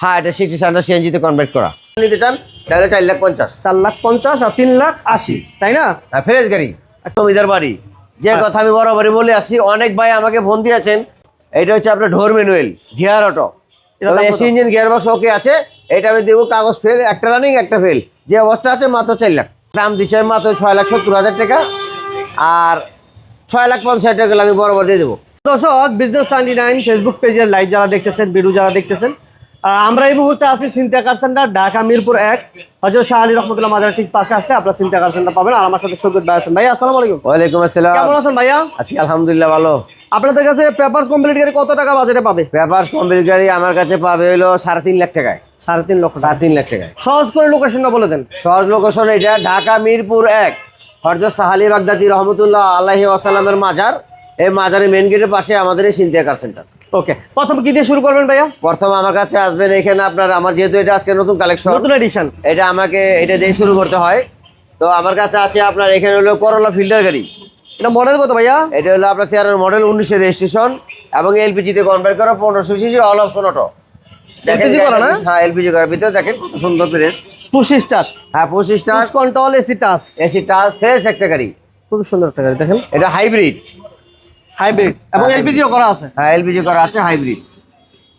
হ্যাঁ এটা সিক্সটি সেভেনটা সিএনজিতে কনভার্ট করা। নিতে চান তাহলে চার লাখ পঞ্চাশ। চার লাখ পঞ্চাশ আর তিন লাখ আশি তাই না? হ্যাঁ ফ্রেশ গাড়ি। জমিদার বাড়ি। যে কথা আমি বরাবরই বলে আসছি অনেক ভাই আমাকে ফোন দিয়েছেন এটা হচ্ছে আপনার door manual gear auto? AC engine gear box okay আছে এটা আমি দেবো কাগজ ফেল একটা রানিং একটা ফেল যে অবস্থা আছে মাত্র চার লাখ। দাম দিচ্ছে মাত্র ছয় লাখ সত্তর হাজার টাকা আর ছয় লাখ পঞ্চাশ টাকা আমি বরাবর দিয়ে দেবো। দর্শক বিজনেস নাইনটি নাইন ফেসবুক পেজের লাইভ যারা দেখতেছেন ভিডিও যারা দেখতেছেন আমরা এই মুহূর্তে আছি সিনটা কার সেন্টার ঢাকা মিরপুর এক। হজরত শাহ আলী রহমতুল্লাহ মাজার ঠিক পাশে আসলে আপনারা সিনটা কার সেন্টার পাবেন। আর আমার সাথে সৈকত ভাই আছেন। ভাইয়া আসসালামু আলাইকুম। ওয়ালাইকুম আসসালাম। কেমন আছেন ভাইয়া? আছি আলহামদুলিল্লাহ ভালো। আপনাদের কাছে পেপারস কমপ্লিট করে কত টাকা বাজেটে পাবে? পেপার কমপ্লিট গাড়ি আমার কাছে পাবে হলো সাড়ে তিন লাখ টাকায়। সাড়ে তিন লক্ষ টাকা। সাড়ে তিন লাখ টাকায়। সহজ করে লোকেশনটা বলে দেন। সহজ লোকেশন এটা ঢাকা মিরপুর এক। হরজত সাহালি বাগদাদি রহমতুল্লাহ আল্লাহি আসালামের মাজার। এই মাজারের মেন গেটের পাশে আমাদের এই সিনথিয়া কার সেন্টার। ওকে প্রথম কি দিয়ে শুরু করবেন ভাইয়া? প্রথম আমার কাছে আসবেন এখানে আপনার আমার যেহেতু এটা আজকে নতুন কালেকশন নতুন এডিশন এটা আমাকে এটা দিয়ে শুরু করতে হয়। তো আমার কাছে আছে আপনার এখানে হলো করলা ফিল্টার গাড়ি। এটা মডেল কত ভাইয়া? এটা হলো আপনার তেরোর মডেল উনিশের রেজিস্ট্রেশন এবং এলপিজিতে কনভার্ট করা পনেরোশো CC all option auto LPG করা না? হ্যাঁ এলপিজি করার ভিতরে দেখেন কত সুন্দর প্রেস পুশ স্টার হ্যাঁ পঁচিশটা push control AC touch AC touch fresh একটা গাড়ি। খুব সুন্দর একটা গাড়ি দেখেন। এটা হাইব্রিড হাইব্রিড এবং এলপিজিও করা আছে। হ্যাঁ এলপিজি করা আছে হাইব্রিড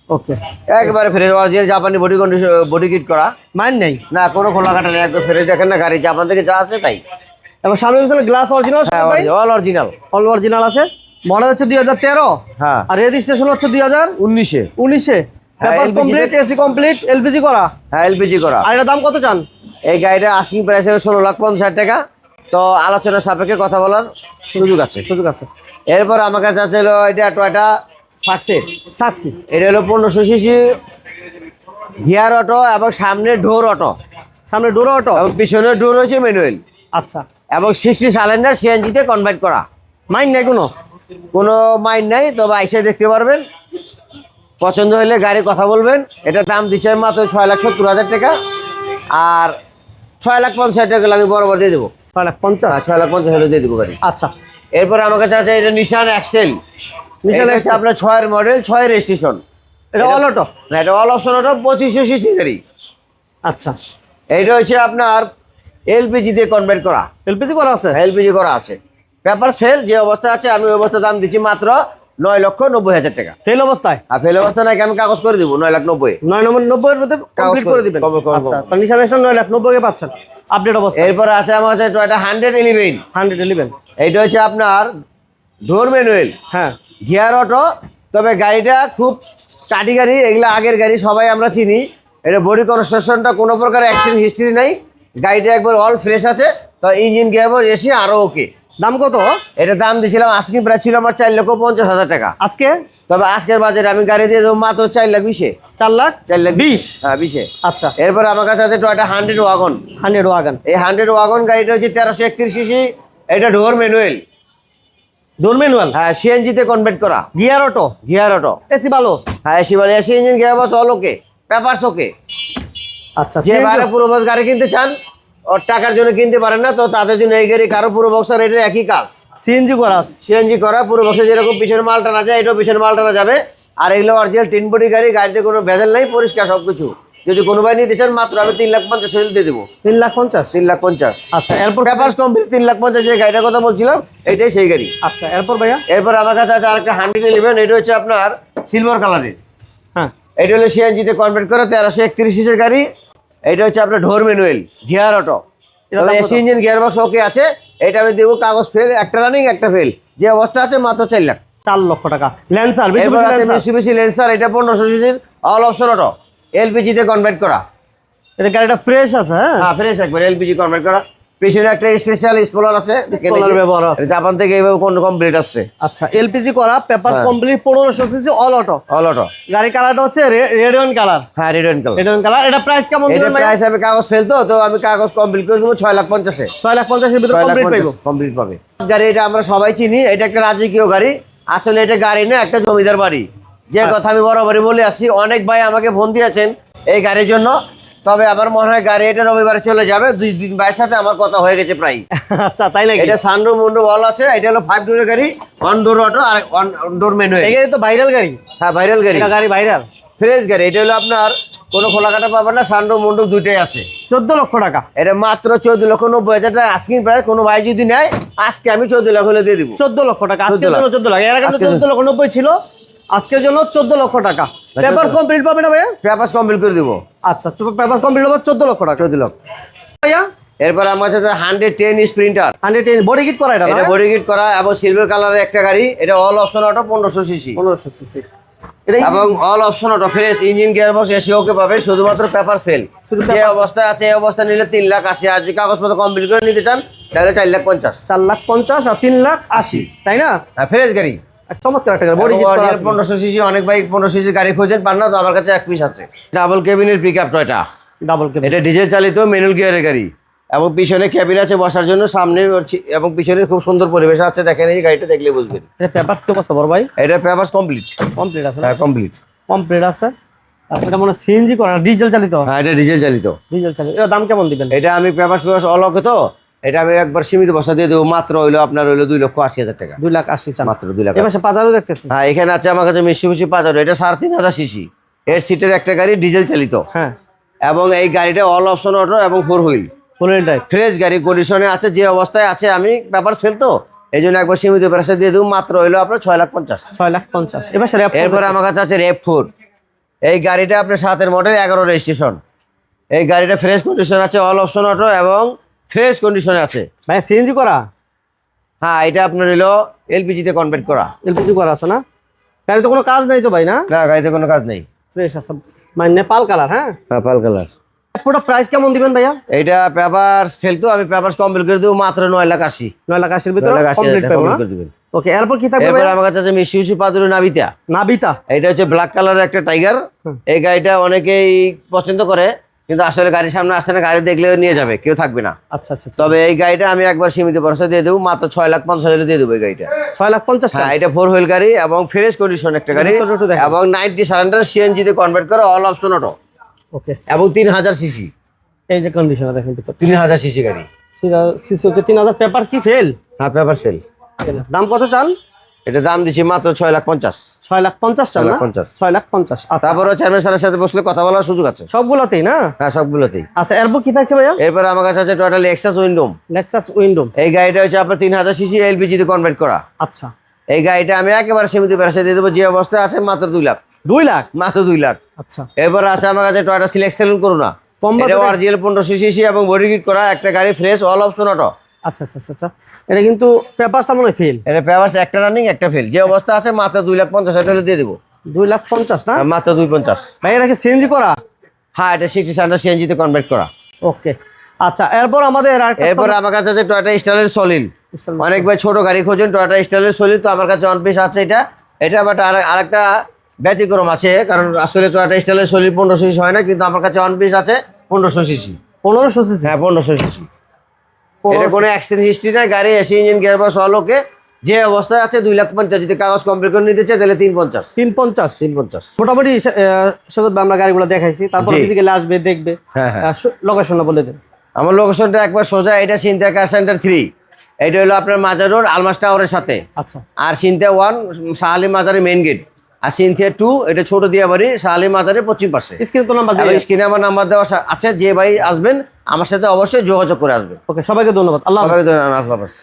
ওকে একবারে ফ্রেশ অরিজিনাল জাপানি বডি কন্ডিশন বডি কিট করা। মাইন নেই। না কোনো খোলা কাটা নেই একদম ফ্রেশ দেখেন না গাড়ি জাপান থেকে যা আছে তাই। এবং সামনে পিছনে গ্লাস অরিজিনাল ভাই অল অরিজিনাল অল অরিজিনাল আছে। মডেল হচ্ছে দুই হাজার তেরো। হ্যাঁ। আর রেজিস্ট্রেশন হচ্ছে দুই হাজার উনিশে। উনিশে। হ্যাঁ, paper complete AC complete LPG করা। হ্যাঁ এলপিজি করা। আর এটার দাম কত চান? এই গাড়িটা আস্কিং প্রাইস হলো ষোলো লাখ পঞ্চাশ হাজার টাকা। তো আলোচনার সাপেক্ষে কথা বলার সুযোগ আছে সুযোগ আছে। এরপর আমার কাছে আছে হলো এটা টয়টা সাকসেস সাকসি এটা হলো পনেরোশো সিসি গিয়ার অটো এবং সামনে ডোর অটো সামনে ডোর অটো এবং পিছনে ডোর হচ্ছে ম্যানুয়াল আচ্ছা। এবং সিক্সটি সালেন্ডার সিএনজিতে কনভার্ট করা। মাইন নাই কোনো? কোনো মাইন্ড নাই তবে আইসে দেখতে পারবেন। পছন্দ হলে গাড়ি কথা বলবেন। এটা দাম দিচ্ছে মাত্র ছয় লাখ সত্তর হাজার টাকা। আর ছয় লাখ পঞ্চাশ হাজার টাকা আমি বরাবর দিয়ে দেবো। ছয় লাখ পঞ্চাশ? ছয় লাখ পঞ্চাশ হাজার দিয়ে দেবো গাড়ি। আচ্ছা। এরপর আমার কাছে আছে এটা নিশান এক্সেল নিশান আপনার ছয়ের মডেল ছয় রেজিস্ট্রেশন এটা অল অটো না এটা অল অপশন ওটা পঁচিশশো সিসি গাড়ি। আচ্ছা। এইটা হচ্ছে আপনার এলপিজি দিয়ে কনভার্ট করা। এলপিজি করা আছে? এলপিজি করা আছে। পেপার ফেল যে অবস্থা আছে আমি ওই অবস্থা দাম দিচ্ছি মাত্র নয় লক্ষ নব্বই হাজার টাকা। ফেল অবস্থায়? আর ফেল অবস্থা নাকি আমি কাগজ করে দিব নয় লাখ নব্বই। নয় নম্বর নব্বই এর মধ্যে কমপ্লিট করে- দিবেন। আচ্ছা নিশান নয় লাখ নব্বই পাচ্ছেন। আপডেট অবস্থা। এরপর আছে আমার হচ্ছে Toyota hundred eleven hundred eleven এইটা হচ্ছে আপনার ডোর ম্যানুয়েল হ্যাঁ। গিয়ার অটো তবে গাড়িটা খুব টাটি গাড়ি এগুলো আগের গাড়ি সবাই আমরা চিনি। এটা বডি কনস্ট্রাকশনটা কোনো প্রকার অ্যাক্সিডেন্ট হিস্ট্রি নাই। গাড়িটা একবার অল ফ্রেশ আছে তো ইঞ্জিন গিয়ার এসি আরও ওকে দাম কত? এটা দাম দিয়েছিলাম আজকে প্রায় ছিল আমার চার লক্ষ পঞ্চাশ হাজার টাকা। আজকে? তবে আজকের বাজারে আমি গাড়ি দিয়ে দেবো মাত্র চার লাখ বিশে। চার লাখ? চার লাখ বিশ। হ্যাঁ বিশে। আচ্ছা। এরপর আমার কাছে আছে Toyota hundred wagon hundred wagon এই হান্ড্রেড ওয়াগন গাড়িটা হচ্ছে তেরোশো একত্রিশ সিসি এটা ডোর ম্যানুয়েল ডোর ম্যানুয়াল হ্যাঁ সিএনজিতে কনভার্ট করা। Gear auto gear auto AC ভালো হ্যাঁ এসি বলে। AC engine gear box all okay papers okay আচ্ছা যে পুরো বক্স গাড়ি কিনতে চান টাকার জন্য কিনতে পারেন না তো তাদের জন্য এই গাড়ি কারও পুরো বক্স আর এটা একই কাজ। সিএনজি করা আছে। সিএনজি করা পুরো বক্সে যেরকম পিছনে মাল টানা যায় এটাও পিছনে মাল টানা যাবে। আর এগুলো অরিজিনাল টিন বডি গাড়ি গাড়িতে কোনো ভেজাল নাই পরিষ্কার সব কিছু যদি কোনো ভাই নিতে চান মাত্র আমি তিন লাখ পঞ্চাশ দিয়ে দেবো। তিন লাখ পঞ্চাশ? তিন লাখ পঞ্চাশ। আচ্ছা এরপর পেপার্স কমপ্লিট তিন লাখ পঞ্চাশ যে গাড়িটার কথা বলছিলাম এটাই সেই গাড়ি। আচ্ছা এরপর ভাইয়া? এরপর আমার কাছে আছে আরেকটা হান্ড্রেড ইলেভেন এটা হচ্ছে আপনার সিলভার কালারের হ্যাঁ। এটা হলো সিএনজিতে কনভার্ট করে তেরোশো একত্রিশ গাড়ি। এটা হচ্ছে আপনার door manual gear auto? AC engine gear box okay আছে এটা আমি দেবো কাগজ ফেল একটা রানিং একটা ফেল যে অবস্থা আছে মাত্র চার লাখ। চার লক্ষ টাকা। লেন্সার বেশি বেশি ল্যান্সার লেন্সার এটা পনেরোশো সিসির অল অপশন অটো এলপিজিতে কনভার্ট করা। এটা গাড়িটা ফ্রেশ আছে হ্যাঁ? হ্যাঁ ফ্রেশ একবার এলপিজি কনভার্ট করা। পিছনে একটা স্পেশাল স্পলার আছে Spoiler ব্যবহার আছে। জাপান থেকে এইভাবে কোন কমপ্লিট আসছে। আচ্ছা এলপিজি করা পেপারস। কমপ্লিট পনেরোশো CC all auto all auto গাড়ি কালারটা হচ্ছে রেড অন কালার হ্যাঁ red and colour red on colour এটা প্রাইস কেমন দেবেন ভাইয়া? প্রাইস আমি কাগজ ফেলতো তো আমি কাগজ কমপ্লিট করে দেবো ছয় লাখ পঞ্চাশে। ছয় লাখ পঞ্চাশের ভিতরে কমপ্লিট পাইবো। কমপ্লিট পাবে। গাড়ি এটা আমরা সবাই চিনি এটা একটা রাজকীয় গাড়ি। আসলে এটা গাড়ি না একটা জমিদার বাড়ি। যে আচ্ছা। কথা আমি বরাবরই বলে আসছি অনেক ভাই আমাকে ফোন দিয়েছেন এই গাড়ির জন্য। তবে আমার মনে হয় গাড়ি এটা রবিবারে চলে যাবে। দুই দিন ভাইয়ের সাথে আমার কথা হয়ে গেছে প্রায়। আচ্ছা তাই নাকি? এটা সানডোর মুন্ডো বল আছে এটা হলো ফাইভ ডোরের গাড়ি অন ডোর অটো আর অন ডোর এই গাড়ি তো ভাইরাল গাড়ি। হ্যাঁ ভাইরাল গাড়ি। এটা গাড়ি ভাইরাল ফ্রেশ গাড়ি এটা হলো আপনার কোনো খোলাকাটা পাবেন না সান্ডো মন্ডপ দুইটাই আছে। চোদ্দ লক্ষ টাকা। এটা মাত্র চোদ্দ লক্ষ নব্বই হাজার টাকা আস্কিং প্রাইস কোনো ভাই যদি নেয় আজকে আমি চোদ্দ লক্ষ হলে দিয়ে দিব। চোদ্দ লক্ষ টাকা আজকের 14 লাখ। জন্য চোদ্দ লাখ। এর আগে চোদ্দ। লক্ষ নব্বই ছিল আজকের জন্য চোদ্দ লক্ষ টাকা। পেপার কমপ্লিট পাবে না ভাইয়া? পেপার কমপ্লিট করে দিব। আচ্ছা পেপার কমপ্লিট হবে চোদ্দ লক্ষ টাকা। চোদ্দ লক্ষ। ভাইয়া? এরপর আমার সাথে hundred ten Sprinter hundred ten body kit করা এটা এটা বডি কিট করা এবং সিলভার কালারের একটা গাড়ি। এটা অল অপশন অটো পনেরোশো সিসি পনেরোশো সিসি এবং all option auto fresh engine gear box AC okay পাবে। শুধুমাত্র পেপার ফেল যে অবস্থায় আছে এই অবস্থা নিলে তিন লাখ আশি আর যদি কাগজপত্র কমপ্লিট করে নিতে চান তাহলে চার লাখ পঞ্চাশ। চার লাখ পঞ্চাশ আর তিন লাখ আশি তাই না? হ্যাঁ ফ্রেশ গাড়ি। এক চমৎকার একটা বডি কিট করা আছে। পনেরোশো সিসি অনেক বাইক পনেরোশো সিসি গাড়ি খোঁজেন পান না তো আমার কাছে এক পিস আছে। ডাবল কেবিনের পিক আপ এটা ডাবল কেবিন এটা ডিজেল চালিত ম্যানুয়াল গিয়ারের গাড়ি। এবং পিছনে ক্যাবিন আছে বসার জন্য সামনে এবং পিছনে খুব সুন্দর পরিবেশ আছে দেখেন এই গাড়িটা দেখলে বুঝবেন। এটা পেপারস কি অবস্থা বড় ভাই। এটা পেপার কমপ্লিট কমপ্লিট আছে হ্যাঁ কমপ্লিট কমপ্লিট আছে। এটা মনে সিএনজি করা ডিজেল চালিত? হ্যাঁ এটা ডিজেল চালিত। ডিজেল চালিত। এটা দাম কেমন দিবেন? এটা আমি পেপার পেপার অলকে তো? এটা আমি একবার সীমিত বসা দিয়ে দেবো। মাত্র হইল আপনার হইল দুই লক্ষ আশি হাজার টাকা। দুই লাখ আশি মাত্র দুই লাখ এবার সে বাজারও দেখতেছি। হ্যাঁ এখানে আছে আমার কাছে মিশি মিশি পাঁচ এটা সাড়ে তিন হাজার সিসি। এর সিটের একটা গাড়ি ডিজেল চালিত। হ্যাঁ। এবং এই গাড়িটা অল অপশন অটো এবং ফোর হুইল টাইপ ফ্রেশ গাড়ি কন্ডিশনে আছে যে অবস্থায় আছে আমি পেপার ফেলতো এই জন্য একবার সীমিত প্রাইসে দিয়ে দেবো। মাত্র হইল আপনার ছয় লাখ পঞ্চাশ। ছয় লাখ পঞ্চাশ। এবার এরপরে আমার কাছে আছে রেপ ফোর এই গাড়িটা আপনার সাতের মডেল এগারো রেজিস্ট্রেশন এই গাড়িটা ফ্রেশ কন্ডিশন আছে অল অপশন অটো এবং ফ্রেশ কন্ডিশনে আছে। ভাই সিএনজি করা? হ্যাঁ এটা আপনার হলো এলপিজিতে কনভার্ট করা। এলপিজি করা আছে না? গাড়িতে কোনো কাজ নেই তো ভাই না? না গাড়িতে কোনো কাজ নেই। ফ্রেশ আছে। মানে নেপাল কালার হ্যাঁ? হ্যাঁ পাল কালার পুরো প্রাইস কেমন দিবেন ভাইয়া? এইটা পেপার ফেলতো আমি পেপার কমপ্লিট করে দেবো মাত্র নয় লাখ আশি। নয় লাখ আশির ভিতরে কমপ্লিট পাবো না? ওকে এরপর কি থাকবে এরপর আমার কাছে আছে মিশি মিশি পাতুরি নাবিতা। নাবিতা। এটা হচ্ছে ব্ল্যাক কালারের একটা টাইগার এই গাড়িটা অনেকেই পছন্দ করে। কিন্তু আসলে গাড়ির সামনে আসছে না গাড়ি দেখলে নিয়ে যাবে কেউ থাকবে না। আচ্ছা আচ্ছা আচ্ছা। তবে এই গাড়িটা আমি একবার সীমিত পয়সা দিয়ে দেবো মাত্র ছয় লাখ পঞ্চাশ হাজার দিয়ে দেবো এই গাড়িটা। ছয় লাখ পঞ্চাশ হ্যাঁ এটা ফোর হুইল গাড়ি এবং ফ্রেশ কন্ডিশন একটা গাড়ি এবং নাইনটি সারেন্ডার সিএনজি তে কনভার্ট করে অল অপশন অটো ওকে এবং তিন হাজার সিসি এই যে কন্ডিশন দেখেন ভিতর তিন হাজার সিসি গাড়ি। সিসি হচ্ছে তিন হাজার পেপার কি ফেল হ্যাঁ পেপার ফেল দাম কত চান? এটা দাম দিচ্ছি মাত্র ছয় লাখ পঞ্চাশ। ছয় লাখ পঞ্চাশ ছয় লাখ পঞ্চাশ। ছয় লাখ পঞ্চাশ তারপরে চেয়ারম্যান স্যারের সাথে বসলে কথা বলার সুযোগ আছে। সবগুলোতেই না? হ্যাঁ সবগুলোতেই। আচ্ছা এরপর কি থাকছে ভাইয়া? এরপর আমার কাছে আছে Toyota Lexus Windom Lexus Windom এই গাড়িটা হচ্ছে আপনার তিন হাজার সিসি এলপিজি তে কনভার্ট করা। আচ্ছা। এই গাড়িটা আমি একেবারে সীমিত প্রাইসে দিয়ে দেবো যে অবস্থায় আছে মাত্র দুই লাখ। দুই লাখ? মাত্র দুই লাখ। আচ্ছা। এরপর আছে আমার কাছে টয়টা সিলেক্ট সেলুন করো না। অরিজিনাল পনেরোশো সিসি এবং বডি কিট করা একটা গাড়ি ফ্রেশ অল অপশন অটো আচ্ছা আচ্ছা আচ্ছা, আচ্ছা। এটা কিন্তু পেপারটা মনে হয় ফেল এটা পেপারস একটা রানিং একটা ফেল যে অবস্থা আছে মাত্র দুই লাখ পঞ্চাশ হাজার হলে দিয়ে দেবো। দুই লাখ পঞ্চাশ না? আর মাত্র দুই পঞ্চাশ। ভাই এটা কি সিএনজি করা? হ্যাঁ এটা সিক্সটি সান্ডার সিএনজিতে কনভার্ট করা। ওকে আচ্ছা এরপর আমাদের এরপর আমার কাছে আছে টয়টা স্টাইলের সলিল অনেক ভাই ছোট গাড়ি খোঁজেন টয়টা স্টাইলের সলিল তো আমার কাছে অন পিস আছে এটা। এটা বাট আর আরেকটা ব্যতিক্রম আছে কারণ আসলে টয়টা স্টাইলের সলিল পনেরোশো সিসি হয় না কিন্তু আমার কাছে অন পিস আছে পনেরোশো সিসি পনেরোশো সিসি হ্যাঁ পনেরোশো সিসি এটা কোনো অ্যাক্সিডেন্ট হিস্ট্রি নাই গাড়ি এসে engine gear box all okay যে অবস্থায় আছে দুই লাখ পঞ্চাশ যদি কাগজ কমপ্লিট করে নিতে চাই তাহলে তিন পঞ্চাশ। তিন পঞ্চাশ? তিন পঞ্চাশ। মোটামুটি সৈকত আমরা গাড়িগুলো দেখাইছি। তারপর। ফিজিক্যালি আসবে দেখবে। হ্যাঁ হ্যাঁ। লোকেশনটা বলে দেন। আমার লোকেশনটা একবার সোজা এটা সিনথিয়া কার সেন্টার থ্রি এটা হলো আপনার মাজার রোড আলমাস টাওয়ারের সাথে। আচ্ছা। আর সিনথিয়া ওয়ান শাহালি মাজারের মেইন গেট আর সিনথিয়া টু এটা ছোট দিয়া বাড়ি শাহালি মাজারের পশ্চিম পাশে। স্ক্রিন তো নাম্বার দেওয়া স্ক্রিনে আমার নাম্বার দেওয়া আছে যে ভাই আসবেন আমার সাথে অবশ্যই যোগাযোগ করে আসবেন। ওকে সবাইকে ধন্যবাদ। আল্লাহ সবাইকে ধন্যবাদ। আল্লাহ হাফেজ।